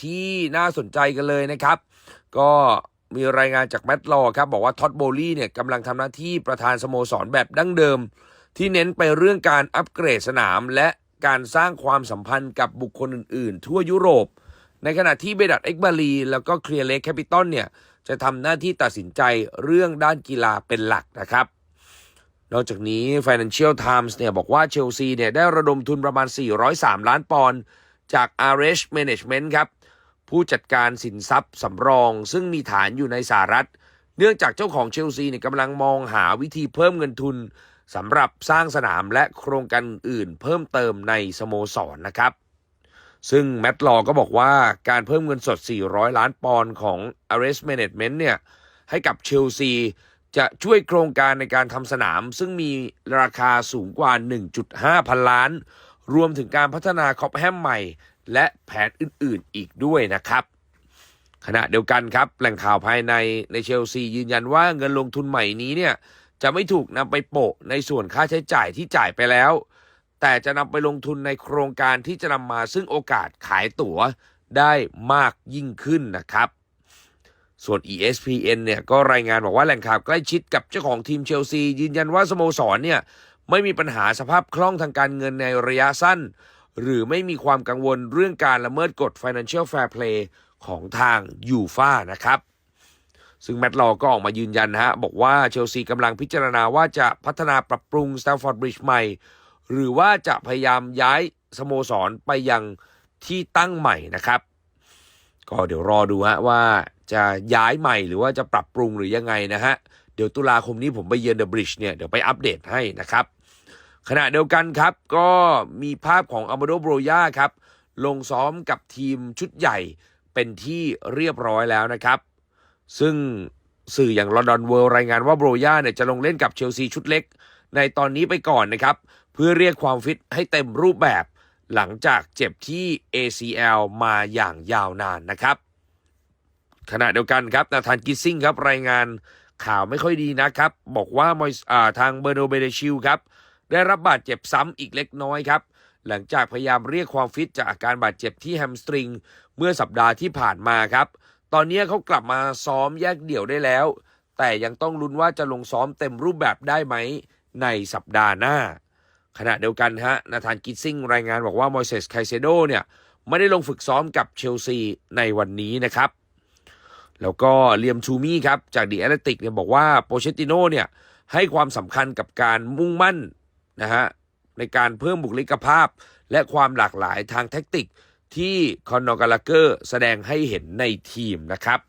ที่น่าสนใจกันเลยนะครับ ก็มีรายงานจากแมตต์ลอครับบอกว่าท็อตโบลี่เนี่ยกำลังทำหน้าที่ประธานสโมสรแบบดั้งเดิม ที่เน้นไปเรื่องการอัปเกรดสนามและการสร้างความสัมพันธ์กับบุคคลอื่นๆ ทั่วยุโรป ในขณะที่เบดัตเอ็กบาลีแล้วก็เคลียร์เลกแคปิตอลเนี่ยจะทำหน้าที่ตัดสินใจเรื่องด้านกีฬาเป็นหลักนะครับ นอกจากนี้ Financial Times เนี่ยบอกว่าเชลซีเนี่ยได้ระดมทุนประมาณ 403 ล้านปอนด์จาก RH Management ครับ ผู้จัดการสินทรัพย์สำรอง ซึ่งมีฐานอยู่ในสหรัฐ เนื่องจากเจ้าของเชลซีเนี่ยกำลังมองหาวิธีเพิ่มเงินทุนสำหรับสร้างสนามและโครงการอื่นเพิ่มเติมในสโมสรนนะครับ ซึ่งแมตต์ลอว์ก็บอกว่าการเพิ่มเงินสด 400 ล้านปอนด์ของ RH Management เนี่ยให้กับเชลซีจะช่วยโครงการในการทำสนาม ซึ่งมีราคาสูงกว่า 1.5 พันล้าน รวมถึงการพัฒนาคอปแฮมใหม่ และแผนอื่นๆอีกด้วยนะครับขณะเดียวกันครับแหล่งข่าวภายในในเชลซียืนยันว่าเงินลงทุนใหม่นี้เนี่ยจะไม่ถูกนำไปโปะในส่วนค่าใช้จ่ายที่จ่ายไปแล้ว แต่จะนำไปลงทุนในโครงการที่จะนำมาซึ่งโอกาสขายตั๋วได้มากยิ่งขึ้นนะครับ ส่วน ESPN เนี่ยก็รายงานบอกว่าแหล่งข่าวใกล้ชิดกับเจ้าของทีมเชลซียืนยันว่าสโมสรเนี่ยไม่มีปัญหาสภาพคล่องทางการเงินในระยะสั้น หรือไม่มีความกังวลเรื่องการละเมิดกฎ Financial Fair Play ของทางยูฟานะครับ ซึ่งแมตต์ลอว์ก็ออกมายืนยันนะฮะบอกว่าเชลซีกำลังพิจารณาว่าจะพัฒนาปรับปรุงสแตมฟอร์ดบริดจ์ใหม่ หรือว่าจะพยายามย้ายสโมสรไปยังที่ตั้งใหม่นะครับ ก็เดี๋ยวรอดูฮะว่าจะย้ายใหม่หรือว่าจะปรับปรุงหรือยังไงนะฮะ เดี๋ยวตุลาคมนี้ผมไปเยือนเดอะบริดจ์เนี่ย เดี๋ยวไปอัปเดตให้นะครับ ขณะเดียวกันครับก็มีภาพของอัมโดโบรยาครับลงซ้อมกับทีมชุดใหญ่เป็นที่เรียบร้อยแล้วนะครับ ซึ่งสื่ออย่างลอนดอนเวิลด์รายงานว่าโบรยาเนี่ยจะลงเล่นกับเชลซีชุดเล็ก ในตอนนี้ไปก่อนนะครับ เพื่อเรียกความฟิตให้เต็มรูปแบบหลังจากเจ็บที่ ACL มาอย่างยาวนานนะครับ ขณะเดียวกันครับนาธานกิสซิงครับรายงานข่าวไม่ค่อยดีนะครับ บอกว่ามอยอาทางเบอร์โนเบเดชิลครับ ได้รับบาดเจ็บซ้ำอีกเล็กน้อยครับ หลังจากพยายามเรียกความฟิตจากอาการบาดเจ็บที่แฮมสตริง เมื่อสัปดาห์ที่ผ่านมาครับ ตอนนี้เขากลับมาซ้อมแยกเดี่ยวได้แล้ว แต่ยังต้องลุ้นว่าจะลงซ้อมเต็มรูปแบบได้ไหมในสัปดาห์หน้า ขณะเดียวกันฮะนาธานกิสซิงรายงานบอกว่ามอยเซสไคเซโดเนี่ยไม่ได้ลงฝึกซ้อมกับเชลซีในวันนี้นะครับ แล้วก็เลียมชูมี่ครับจากดีแอตติกเนี่ยบอกว่าโปเชติโนเนี่ยให้ความสำคัญกับการมุ่งมั่น นะฮะในการเพิ่มบุคลิกภาพ และความหลากหลายทางแท็กติกที่คอนนอร์กาลาเกอร์แสดงให้เห็นในทีมนะครับ